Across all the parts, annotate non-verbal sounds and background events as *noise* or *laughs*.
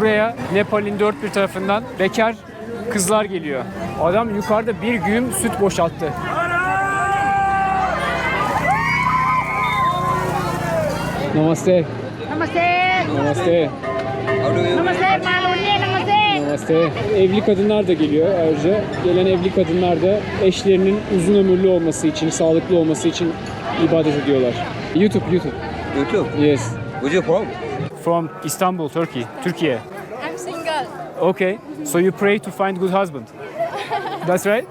buraya Nepal'in dört bir tarafından bekar kızlar geliyor. Adam yukarıda bir güğüm süt boşalttı. Namaste. Namaste. Namaste. Namaste, namaste. Namaste. Evli kadınlar da geliyor ayrıca. Gelen evli kadınlar da eşlerinin uzun ömürlü olması için, sağlıklı olması için ibadet ediyorlar. YouTube, YouTube. YouTube. Yes. Where you from? From Istanbul, Turkey. Türkiye. I'm single. Okay. So you pray to find good husband. *laughs* That's right.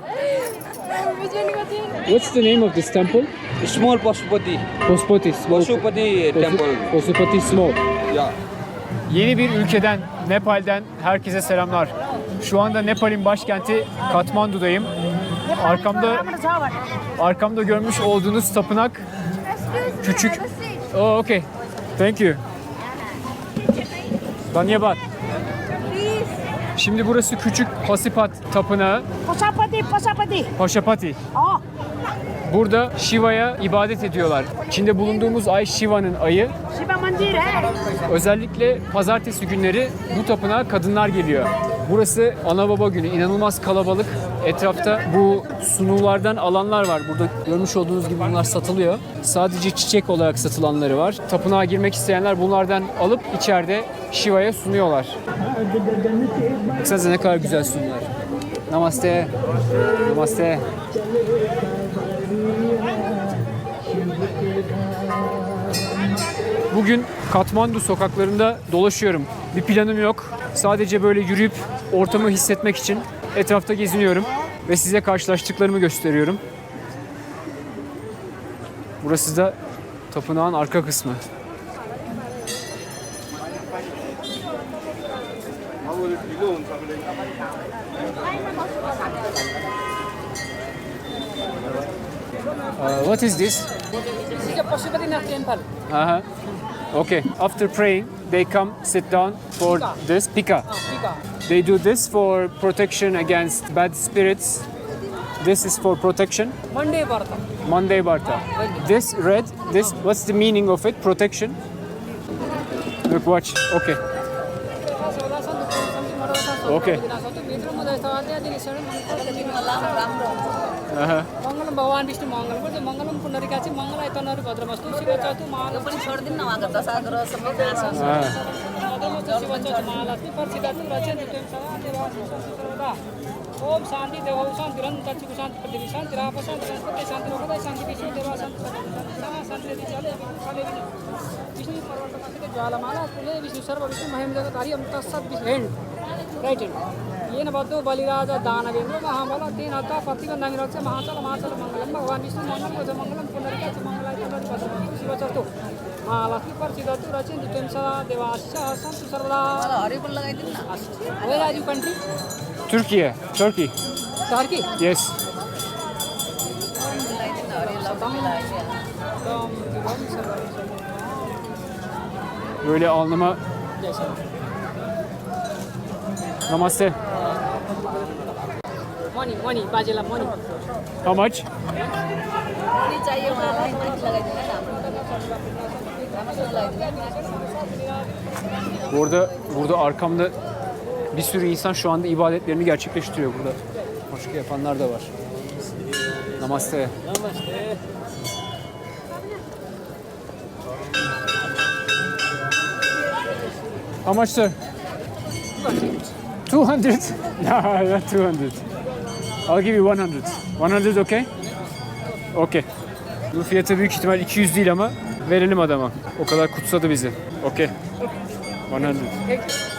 What's the name of this temple? Small Pashupati. Pospoti. Small- Pashupati temple. Posupati Small. Yeah. Yeni bir ülkeden, Nepal'den herkese selamlar. Şu anda Nepal'in başkenti Katmandu'dayım. Arkamda arkamda görmüş olduğunuz tapınak küçük. Oh, okay. Thank you. Danyabat. Şimdi burası küçük Pasipat tapınağı, Pasapati, pasapati. Paşapati. Oh, Burada Shiva'ya ibadet ediyorlar. İçinde bulunduğumuz ay Shiva'nın ayı. Shiva Mandir. Özellikle pazartesi günleri bu tapınağa kadınlar geliyor. Burası ana baba günü. inanılmaz kalabalık. Etrafta bu sunulardan alanlar var. Burada görmüş olduğunuz gibi bunlar satılıyor. Sadece çiçek olarak satılanları var. Tapınağa girmek isteyenler bunlardan alıp içeride Shiva'ya sunuyorlar. Baksanıza ne kadar güzel sunular. Namaste. Namaste. Bugün Katmandu sokaklarında dolaşıyorum. Bir planım yok. Sadece böyle yürüyüp ortamı hissetmek için etrafta geziniyorum ve size karşılaştıklarımı gösteriyorum. Burası da tapınağın arka kısmı. Uh, what is this? This is a Pashupatinath temple. Uh-huh. Okay. After praying, they come sit down for Pika. this pika. Ah, Pika. They do this for protection against bad spirits. This is for protection. Monday Bharata. Monday Barta. This red, this what's the meaning of it? Protection. Look, watch. Okay. Okay. Uh-huh. मङ्गलम भगवान् विष्णु मङ्गलम चाहिँ मङ्गलम पुण्डरिका चाहिँ मङ्गलाय तनहरू भद्रमस्तु शिव चतु महालक्ष्मी पनि छोडिदिनु न उहाँको दशाग्रह सबै మహాలక్ష్మి పరిస్థితి రచయిత సర్వదా ఓం శాంతి దేవ శాంతి రంగు తచ్చుకు శాంతి పృథివీ శాంతి రాప శాంతి సంస్కృతి శాంతి ఒకదే శాంతి విష్ణు దేవ శాంతి శాంతి చాలే విష్ణు పర్వత జ్వాలమాల కులే విష్ణు సర్వ విష్ణు మహిమ జగత్ హరి తస్సత్ హ్యాండ్ రైట్ హ్యాండ్ ఈయన వద్దు బలిరాజ దానవేంద్ర మహాబల తీనత పతిగంధం రక్ష మహాచల మహాచల మంగళం భగవాన్ విష్ణు మంగళం భుజ మంగళం పునరికాచ మంగళాయ శివచస్తు महाबल तेन हत्वा प्रतिबन्धामि रक्ष महाचल महाचल मङ्गलम भगवान् विष्णु मङ्गलम गज मङ्गलम पुण्डरिका च मङ्गलाय तनहरू शिव चतु महालक्ष्मी पर्सिदतु रचयन्ति त्वं सदा देवाश्च सन्तु सर्वदा मलाई हरिबोल लगाइदिनु न where are you country Turkey, Turkey. Turkey Yes. लगाइदिनु न हरि लक्ष्मी लगाइदिनु Böyle alnıma Namaste. Money money बाजेलाई money How much? Burada burada arkamda bir sürü insan şu anda ibadetlerini gerçekleştiriyor burada. Hoşku yapanlar da var. Namaste. Namaste. How much sir? 200. 200? *laughs* yeah, yeah, 200. I'll give you 100. 100 okay? Okay. Bu fiyatı büyük ihtimal 200 değil ama verelim adama. O kadar kutsadı bizi. Okay. 100.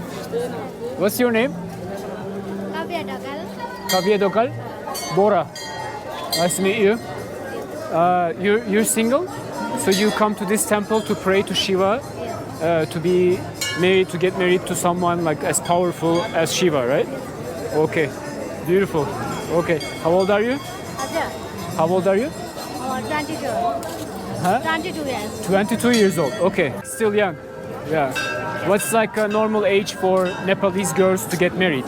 What's your name? Kavya Dokal. Kavya Dokal? Bora. Nice to meet you. Uh, you're, you're single, so you come to this temple to pray to Shiva, uh, to be married, to get married to someone like as powerful as Shiva, right? Okay, beautiful. Okay, how old are you? How old are you? Uh, 22. Huh? 22 years. 22 years old. Okay, still young. Yeah. What's like a normal age for Nepalese girls to get married?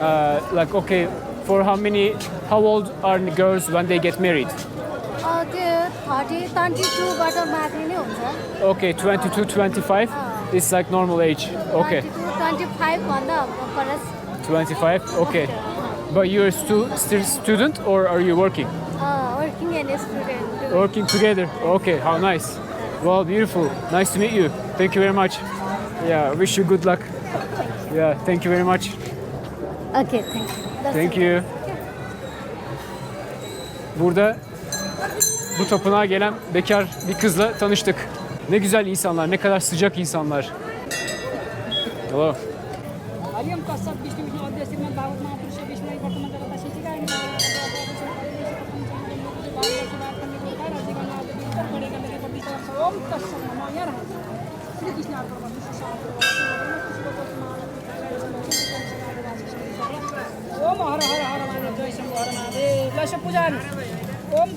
Uh, like okay, for how many? How old are the girls when they get married? Okay, 22, 25. is like normal age. Okay. 25 25. Okay. But you're still still student or are you working? Uh, working and a student. Working together. Okay. How nice. Wow, beautiful. Nice to meet you. Thank you very much. Yeah, wish you good luck. Yeah, thank you very much. Okay, thank you. That's Thank you. Burada bu tapınağa gelen bekar bir kızla tanıştık. Ne güzel insanlar, ne kadar sıcak insanlar. Hello.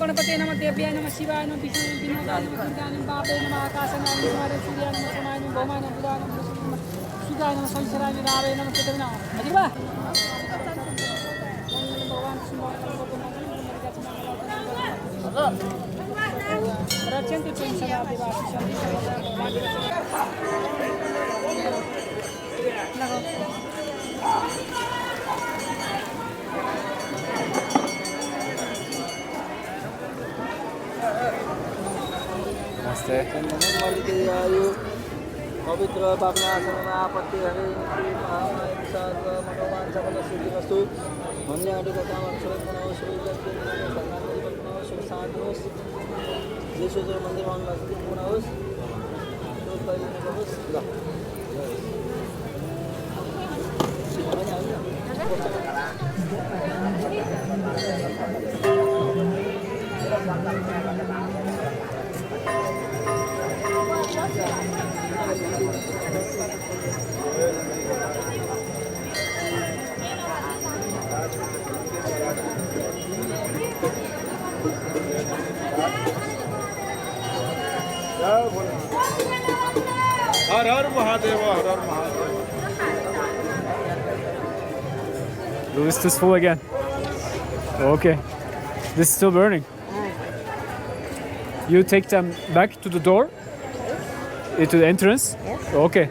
Ganpati नमः देव्याय नमः शिवाय नमः विष्णु विनोदाय नमः नमः बापे नमः आकाशाय नमः विष्णुवाय सूर्याय नमः सोमाय नमः भौमाय नमः बुधाय नमः नमः संसराय नमः रावे नमः नमः सर्वदा আছে। পবিত্র পাবনা আসনে আপত্তি হরে বস্তু। অন্যান্য কথা যেসুর মন্দির পুনঃ Thank you. हर हर महादेव हर हर Mahadev The list is full again. Okay. This is still burning. You take them back to the door? Eh, To the entrance? Yes. Okay.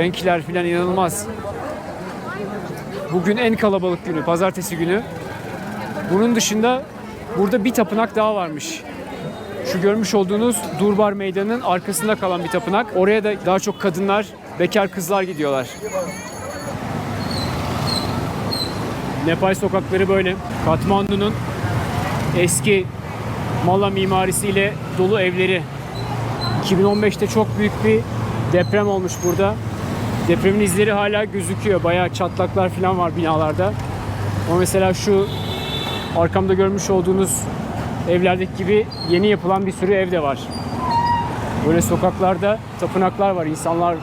Renkler filan inanılmaz. Bugün en kalabalık günü, pazartesi günü. Bunun dışında burada bir tapınak daha varmış. Şu görmüş olduğunuz Durbar Meydanı'nın arkasında kalan bir tapınak. Oraya da daha çok kadınlar, bekar kızlar gidiyorlar. Nepal sokakları böyle. Katmandu'nun eski mala mimarisiyle dolu evleri. 2015'te çok büyük bir deprem olmuş burada. Depremin izleri hala gözüküyor. Bayağı çatlaklar falan var binalarda. Ama mesela şu arkamda görmüş olduğunuz evlerdeki gibi yeni yapılan bir sürü ev de var. Böyle sokaklarda tapınaklar var. İnsanlar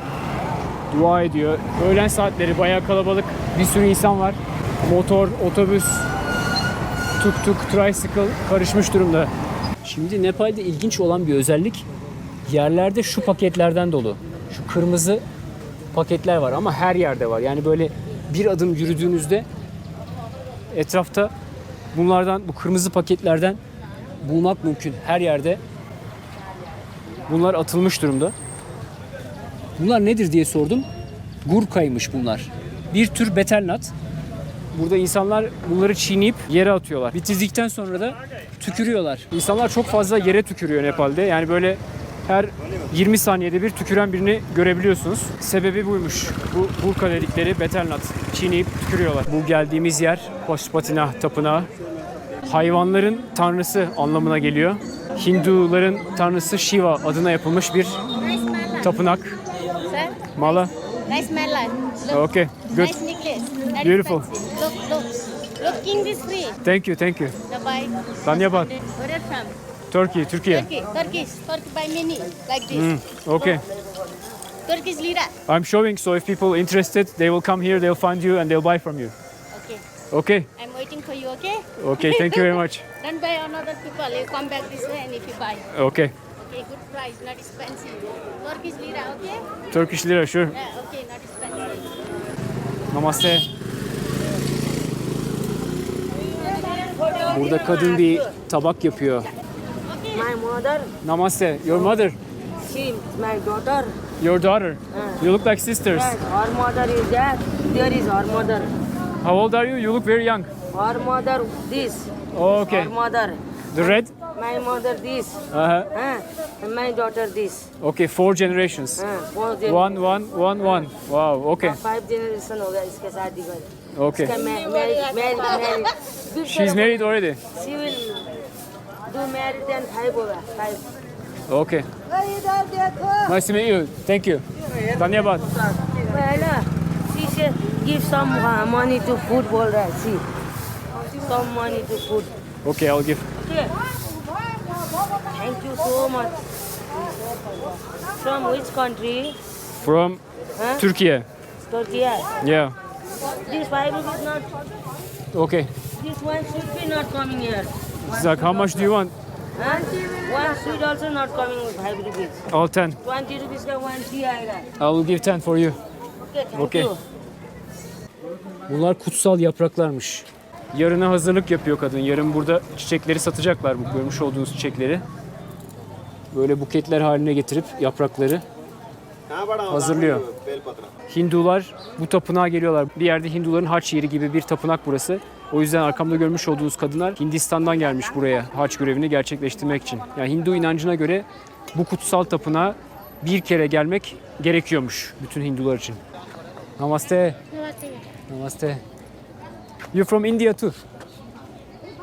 dua ediyor. Öğlen saatleri bayağı kalabalık. Bir sürü insan var. Motor, otobüs, tuk tuk, tricycle karışmış durumda. Şimdi Nepal'de ilginç olan bir özellik yerlerde şu paketlerden dolu. Şu kırmızı paketler var ama her yerde var. Yani böyle bir adım yürüdüğünüzde Etrafta bunlardan, bu kırmızı paketlerden bulmak mümkün. Her yerde bunlar atılmış durumda. Bunlar nedir diye sordum. Gurkaymış bunlar. Bir tür betelnat. Burada insanlar bunları çiğneyip yere atıyorlar. Bitirdikten sonra da tükürüyorlar. İnsanlar çok fazla yere tükürüyor Nepal'de. Yani böyle her 20 saniyede bir tüküren birini görebiliyorsunuz. Sebebi buymuş. Bu burka dedikleri betelnat. Çiğneyip tükürüyorlar. Bu geldiğimiz yer Pashpatina Tapınağı. Hayvanların tanrısı anlamına geliyor. Hinduların tanrısı Shiva adına yapılmış bir tapınak. Mala. nice melon. Look, Okay, good. nice necklace. Very Beautiful. fancy. Look, look. Look, king this free. Thank you, thank you. The buy. Dhanyabad. Where are you from? Turkey, Türkiye. Turkey. Turkish. Turkey by many. Like this. Hmm, okay. Turkish lira. I'm showing, so if people interested, they will come here, they'll find you, and they'll buy from you. Okay. Okay, I'm waiting for you, okay? okay, thank you very much. *laughs* Don't buy another people. You come back this way and if you buy. Okay, Okay, good price, not expensive. Turkish lira, okay? Turkish lira, sure. Yeah, okay, not expensive. Namaste. Burada kadın bir tabak yapıyor. My mother, Namaste. Your mother, she, my daughter, your daughter. You look like sisters. yes, her mother is there. There is her mother. How old are you? You look very young. Her mother this. Okay. Her mother. The red? My mother this. Uh-huh. Huh? And my daughter this. Okay, four generations. Huh? Four gen- One, one, one, one. Wow, okay, Five generation हो गया इसके शादी कर okay. इसका married married married She's married already. she will Do married and five over. Five. Okay. Nice to meet you. Thank you. Dhanyabad. Well, uh, she said give some uh, money to football. Right? See, some money to food. Okay, I'll give. Okay. Thank you so much. From which country? From huh? Turkey. Turkey. Yeah. This five is not. Okay. This one should be not coming here. Zach, how much do you want? Huh? One sweet also not coming with five rupees. All ten. Twenty rupees का one tea आएगा. I will give ten for you. Okay, thank Okay. you. Bunlar kutsal yapraklarmış. Yarına hazırlık yapıyor kadın. Yarın burada çiçekleri satacaklar bu görmüş olduğunuz çiçekleri. Böyle buketler haline getirip yaprakları hazırlıyor. Hindular bu tapınağa geliyorlar. Bir yerde Hinduların haç yeri gibi bir tapınak burası. O yüzden arkamda görmüş olduğunuz kadınlar Hindistan'dan gelmiş buraya haç görevini gerçekleştirmek için. Yani Hindu inancına göre bu kutsal tapınağa bir kere gelmek gerekiyormuş bütün Hindular için. Namaste. Namaste. You're from India too?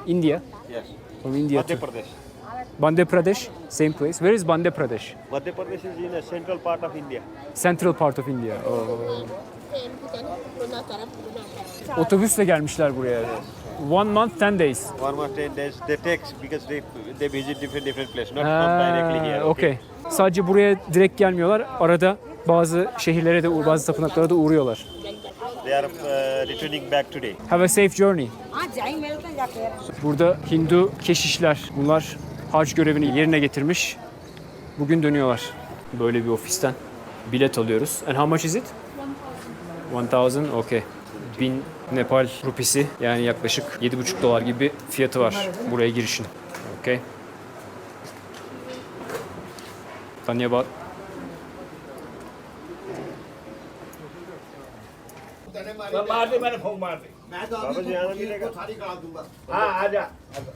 India? Yes. From India Madhya too. Pradesh. Bandha Pradesh, same place. Where is Bandha Pradesh? Madhya Pradesh is in a central part of India. Central part of India. Oh. Otobüsle gelmişler buraya. One month, 10 days. One month, 10 days. They take because they they visit different different places, not come directly here. Okay. Sadece buraya direkt gelmiyorlar. Arada bazı şehirlere de, bazı tapınaklara da uğruyorlar. They are uh, returning back today. Have a safe journey. Burada Hindu keşişler, bunlar hac görevini yerine getirmiş. Bugün dönüyorlar. Böyle bir ofisten bilet alıyoruz. And how much is it? 1000, okay. 1000 Nepal rupisi yani yaklaşık 7,5 dolar gibi bir fiyatı var buraya girişin. Okay. Dhanyabad. मार दे मैंने फूक मार दे बाबा जी आना मिलेगा हाँ आ जा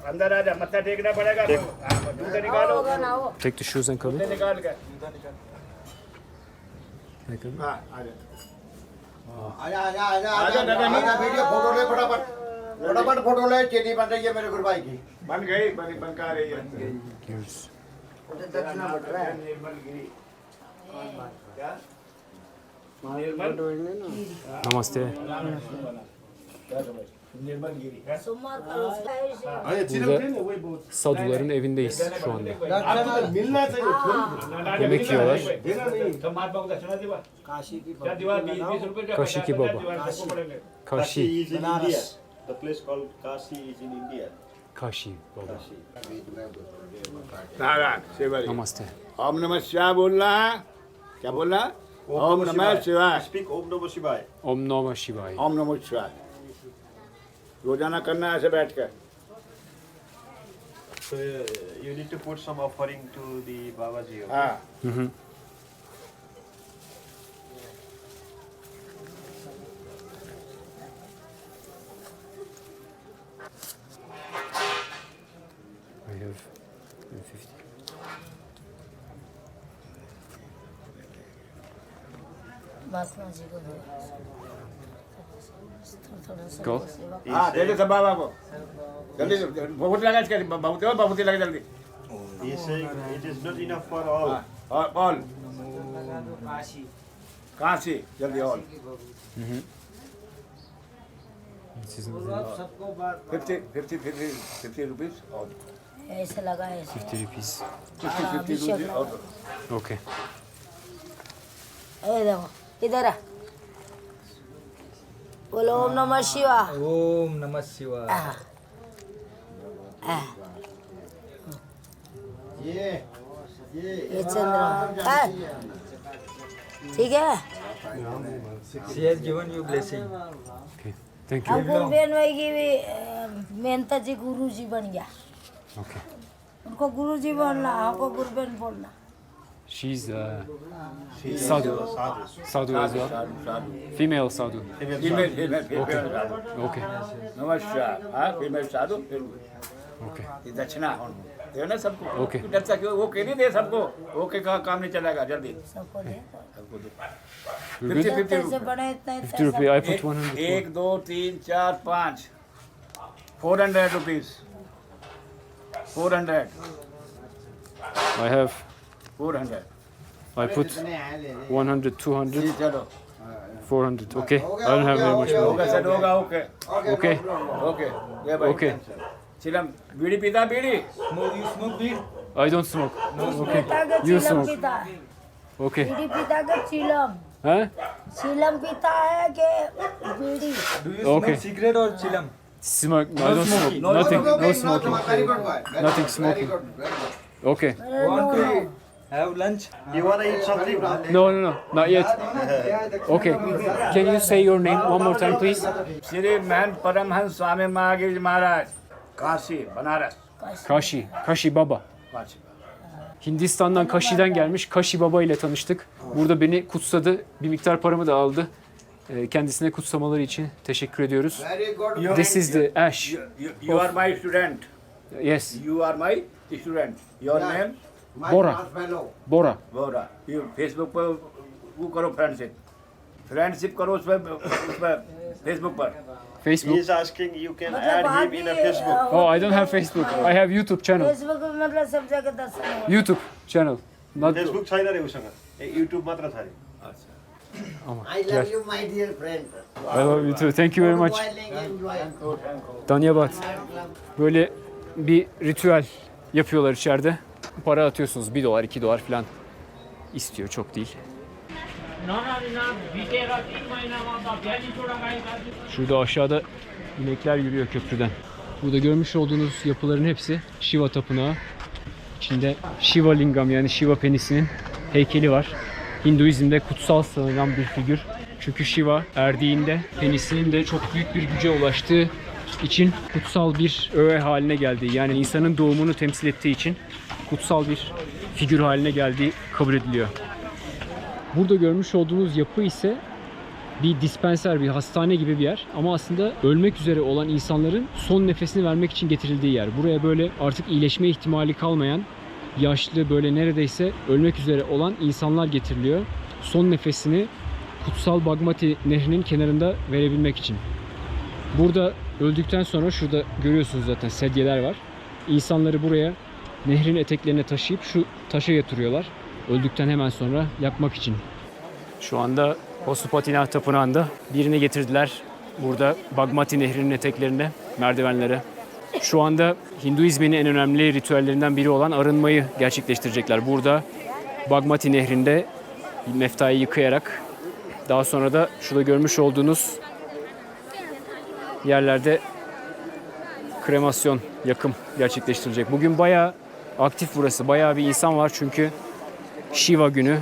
अंदर आ जा मत्था टेकना पड़ेगा तो हाँ, जूते निकालो Take the shoes and cover. जूते निकाल के हाँ आ जा आजा आजा आजा आजा, आजा वीडियो फ़ोटो ले फटाफट। फटाफट फ़ोटो ले चेनी बन रही है मेरे गुरु भाई की। बन गई बन बन का रही है? दक्षिणा बट रहा है। निर्मल गिरी क्या. निर्मल गिरी है Burada saduların evindeyiz şu anda. आपको मिलना चाहिए थोड़ी Yemek yiyorlar. देना नहीं तो महात्मा को दक्षिणा दीवा काशी की क्या दीवा बीस बीस रुपए का काशी की पचास बाबा। दीवा सबको पड़ेंगे Kashi. is in India. The place called Kashi is in India. Kashi baba. Narayan Shivri Namaste. ओम नमः शिवाय बोलना है क्या बोलना है? ओम नमः शिवाय Speak Om Namah Shivaya. Om Namah Shivaya. ओम नमः शिवाय रोजाना करना है ऐसे बैठ कर So uh, you need to put some offering to the Babaji. okay? हाँ Hı hı. I have 150. महात्मा जी को सेवा हाँ दे दे सब बाबा को। जल्दी बहुत लगा इसके बहुत हो बहुत लगा जल्दी। He's saying it is not enough for all. हाँ, और ऑल काशी। जल्दी all This isn't fifty fifty fifty fifty rupees और। ऐसे लगा ऐसे। 50 rupees. फिफ्टी हाँ, फिफ्टी और। देखो इधर आ। बोलो ओम नमः शिवाय। ओम नमः शिवाय। आ, ये ये चंद्रमा। है। ठीक है? She has given you blessing. Okay. Thank you. अब गुरुबेन भाई की भी मेहनता जी गुरु जी बन गया। Okay. उनको गुरु जी बोलना हमको गुरुबेन बोलना। She's uh, sadhu. Sadhu as well. साधु साधु Female sadhu. Female female female साधु Okay. नमस्कार हाँ फीमेल साधु फिर Okay. ये दक्षिणा दे ना सबको Okay. डरता क्यों वो कह नहीं दे सबको ओके का काम नहीं चलेगा जल्दी सबको दे सबको दे You're फिफ्टी good? फिफ्टी पैसे बने इतना 50 rupees. I put एक, 100. एक दो तीन चार पाँच four hundred rupees four hundred I have. 400. I put 100, 200, 400. Okay, I don't have very much money. Okay. Okay. Okay. Okay. Chilam, bidi pita bidi. Smoke, you smoke bid? I don't smoke. Okay. You smoke. Okay. Bidi pita ke chilam. Huh? Chilam pita hai ke bidi. Do you smoke cigarette or chilam? Smoke. No, I don't smoke. Nothing. No smoking. Nothing smoking. Okay. One, two. Have lunch. You wanna eat something? No, no, no, not yet. Okay. Can you say your name one more time, please? Sri Man Paramhans Swami Mahagiri Maharaj, Kashi, Banaras. Kashi, Kashi Baba. Kashi. Hindistan'dan Kaşi'den gelmiş Kaşi Baba ile tanıştık. Burada beni kutsadı. Bir miktar paramı da aldı. Ee, kendisine kutsamaları için teşekkür ediyoruz. This is the Ash. You, you, you are my student. Yes. You are my student. Your name? My Bora. fellow. Bora. Bora you Facebook पर वो करो friendship friendship करो उस पर उस पर फेसबुक पर He Facebook. is asking you can मतलब add वहाँ him in a की, Facebook. अ, Oh, I don't have Facebook. I have YouTube channel. Facebook में मतलब सब जगह दर्शन हो YouTube channel. Not Facebook छैन रे उसँग ए युट्युब मात्र छ रे I love you, my dear friend. I love you too. Thank you very much. Enjoy. Danyabat. Böyle bir ritüel yapıyorlar içeride. Para atıyorsunuz 1 dolar 2 dolar falan istiyor çok değil. Şurada aşağıda inekler yürüyor köprüden. Burada görmüş olduğunuz yapıların hepsi Shiva tapınağı. İçinde Shiva Lingam yani Shiva penisinin heykeli var. Hinduizm'de kutsal sanılan bir figür. Çünkü Shiva erdiğinde penisinin de çok büyük bir güce ulaştığı için kutsal bir öğe haline geldiği yani insanın doğumunu temsil ettiği için kutsal bir figür haline geldiği kabul ediliyor. Burada görmüş olduğunuz yapı ise bir dispenser, bir hastane gibi bir yer. Ama aslında ölmek üzere olan insanların son nefesini vermek için getirildiği yer. Buraya böyle artık iyileşme ihtimali kalmayan, yaşlı böyle neredeyse ölmek üzere olan insanlar getiriliyor. Son nefesini kutsal Bagmati nehrinin kenarında verebilmek için. Burada öldükten sonra şurada görüyorsunuz zaten sedyeler var. İnsanları buraya nehrin eteklerine taşıyıp şu taşa yatırıyorlar. Öldükten hemen sonra yakmak için. Şu anda Pasupatinah Tapınağı'nda birini getirdiler. Burada Bagmati Nehri'nin eteklerinde merdivenlere. Şu anda Hinduizmin en önemli ritüellerinden biri olan arınmayı gerçekleştirecekler. Burada Bagmati Nehri'nde meftayı yıkayarak daha sonra da şurada görmüş olduğunuz yerlerde kremasyon, yakım gerçekleştirilecek. Bugün bayağı aktif burası. Bayağı bir insan var çünkü Shiva günü.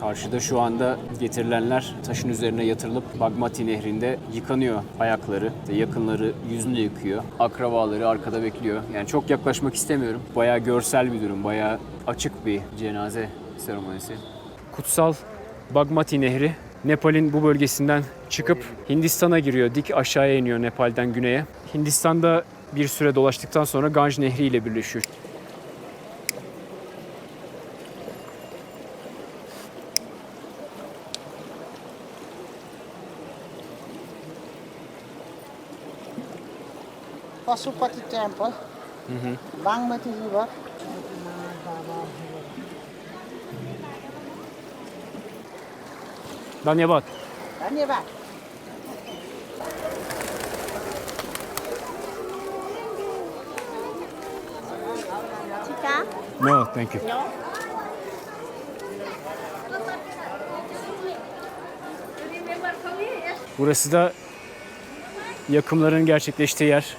Karşıda şu anda getirilenler taşın üzerine yatırılıp Bagmati nehrinde yıkanıyor ayakları. Yakınları yüzünü yıkıyor. Akrabaları arkada bekliyor. Yani çok yaklaşmak istemiyorum. Bayağı görsel bir durum. Bayağı açık bir cenaze seremonisi. Kutsal Bagmati Nehri Nepal'in bu bölgesinden çıkıp Hindistan'a giriyor. Dik aşağıya iniyor Nepal'den güneye. Hindistan'da bir süre dolaştıktan sonra Ganj Nehri ile birleşiyor. su pati tempo. Mm-hmm. Bang mati jiwa. Danie bat. Danie. Chica? No, thank you. No. Burası da yakımların gerçekleştiği yer.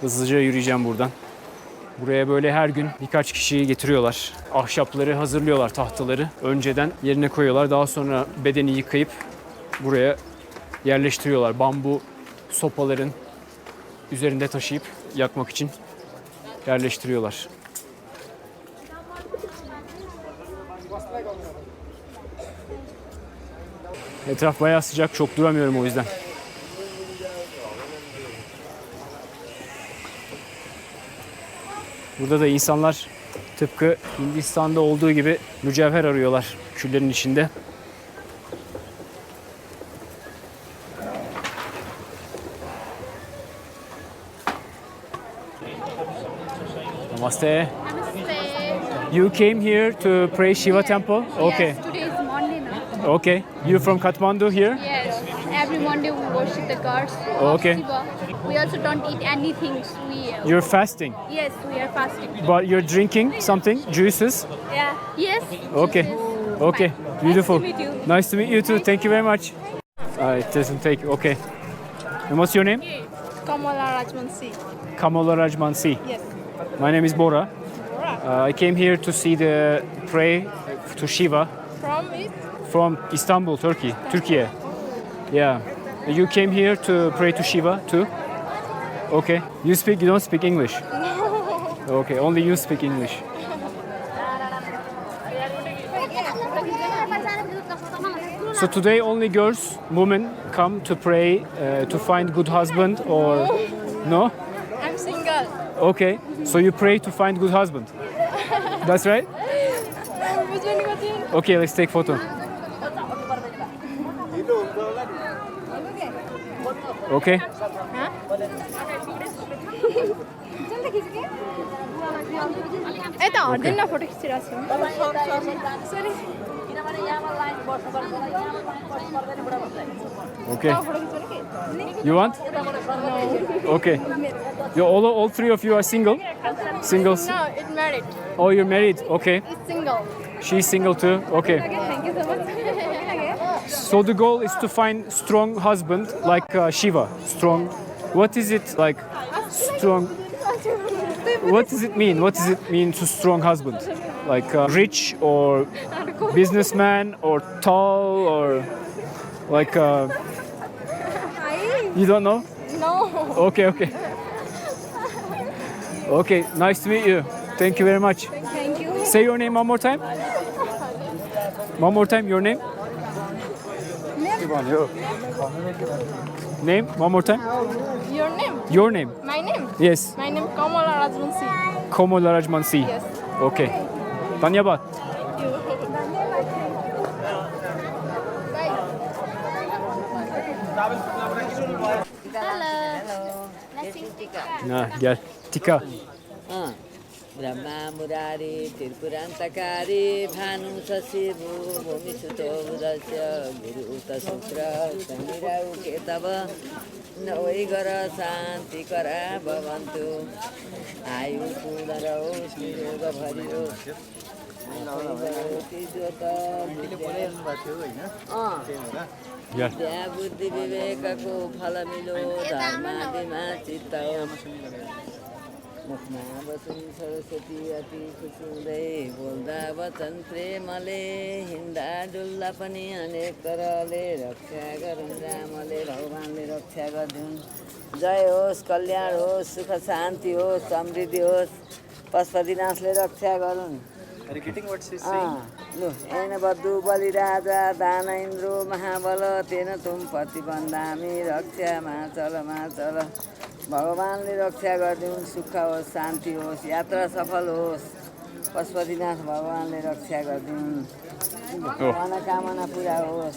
Hızlıca yürüyeceğim buradan. Buraya böyle her gün birkaç kişiyi getiriyorlar. Ahşapları hazırlıyorlar, tahtaları. Önceden yerine koyuyorlar. Daha sonra bedeni yıkayıp buraya yerleştiriyorlar. Bambu sopaların üzerinde taşıyıp yakmak için yerleştiriyorlar. Etraf bayağı sıcak, çok duramıyorum o yüzden. Burada da insanlar tıpkı Hindistan'da olduğu gibi mücevher arıyorlar küllerin içinde. Namaste. You came here to pray Shiva temple? Okay. Yes, today is Monday now. Okay. You from Kathmandu here? Yes, every Monday we worship the gods Okay. Shiva. We also don't eat anything. You're fasting, Yes, we are fasting. but you're drinking something, juices? Yeah. Yes. Okay. Okay. Fine. Beautiful. Nice to meet you. Nice to meet you too. Thank you very much. Uh, it doesn't take. Okay. And what's your name? Kamala Rajmansi. Kamala Rajmansi. Yes. My name is Bora. Uh, I came here to see the pray to Shiva From it? from Istanbul, Turkey. Turkey. Yeah. You came here to pray to Shiva too? Okay. You speak. You don't speak English. *laughs* Okay. Only you speak English. So today only girls, women come to pray uh, to find good husband or no? I'm single. Okay. So you pray to find good husband. That's right? Okay, let's take photo. Okay. నా urgent నా photo ఇచ్చి రాసి సరే Okay. You want? Okay. You all, all three of you are single? Singles? No, it's married. Oh, you're married. Okay. Single. She's single too. Okay. So so the goal is to find strong husband like uh, Shiva. Strong. What is it like? Strong. What does it mean? What does it mean to strong husband? Like uh, rich or businessman or tall or like uh, you don't know? No. Okay, okay. Okay, nice to meet you. Thank you very much. Thank you. Say your name one more time. One more time, your name. Name, one more time. Your name? Your name. My name? Yes. My name Kamala Rajvanshi. Komo Larajmansi. Yes. Okay. Dhanyabad. Na, gel. Tika. Brahma मुरारी त्रिपुरान्तकारी भानु शशिभु भूमिसुतो बुधस्य गुरु उत शुक्र शनिराउ केतव नवै गर शान्ति करा भवन्तु। आयु पुनरौ निरोग भरियो। बुद्धि विवेकको फल मिलो धर्मादिमा चित्त। मुखमा बसुन् सरस्वती अति खुसी हुँदै बोल्दा वचन प्रेमले हिँड्दा डुल्दा पनि अनेक तरले रक्षा गरून् रामले भगवान्ले रक्षा गरिदिउन् जय होस् कल्याण होस् सुख शान्ति होस् समृद्धि होस् पशुपतिनाथले रक्षा गरून्। लु एन बद्धु बलिराजा दान इन्द्रो महाबल तेन तुम प्रतिबन्धामी रक्षामा चल मा चल। भगवान्ले रक्षा गरिदिउन् सुख होस् शान्ति होस् यात्रा सफल होस्। पशुपतिनाथ भगवान्ले रक्षा गरिदिउन्। मनोकामना पुरा होस्।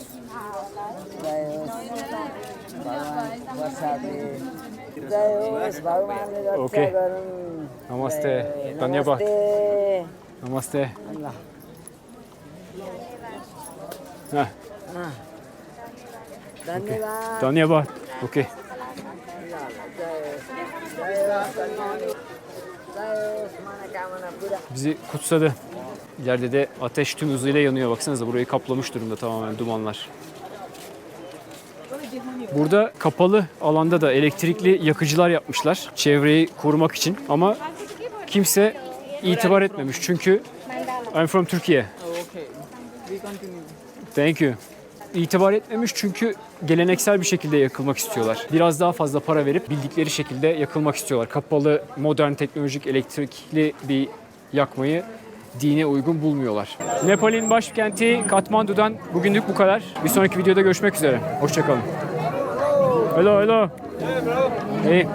जय होस्। भगवान् वर्षाले जय होस्। भगवान्ले रक्षा Namaste. जय- धन्यवाद. नमस्ते। ल Ha, धन्यवाद। धन्यवाद. Okay. Bizi kutsadı. İleride de ateş tüm hızıyla yanıyor. Baksanıza burayı kaplamış durumda tamamen dumanlar. Burada kapalı alanda da elektrikli yakıcılar yapmışlar. Çevreyi korumak için ama kimse itibar etmemiş. Çünkü I'm from Türkiye. Thank you. İtibar etmemiş çünkü geleneksel bir şekilde yakılmak istiyorlar. Biraz daha fazla para verip bildikleri şekilde yakılmak istiyorlar. Kapalı, modern, teknolojik, elektrikli bir yakmayı dine uygun bulmuyorlar. Nepal'in başkenti Katmandu'dan bugünlük bu kadar. Bir sonraki videoda görüşmek üzere. Hoşçakalın. Hello, hello. Hey.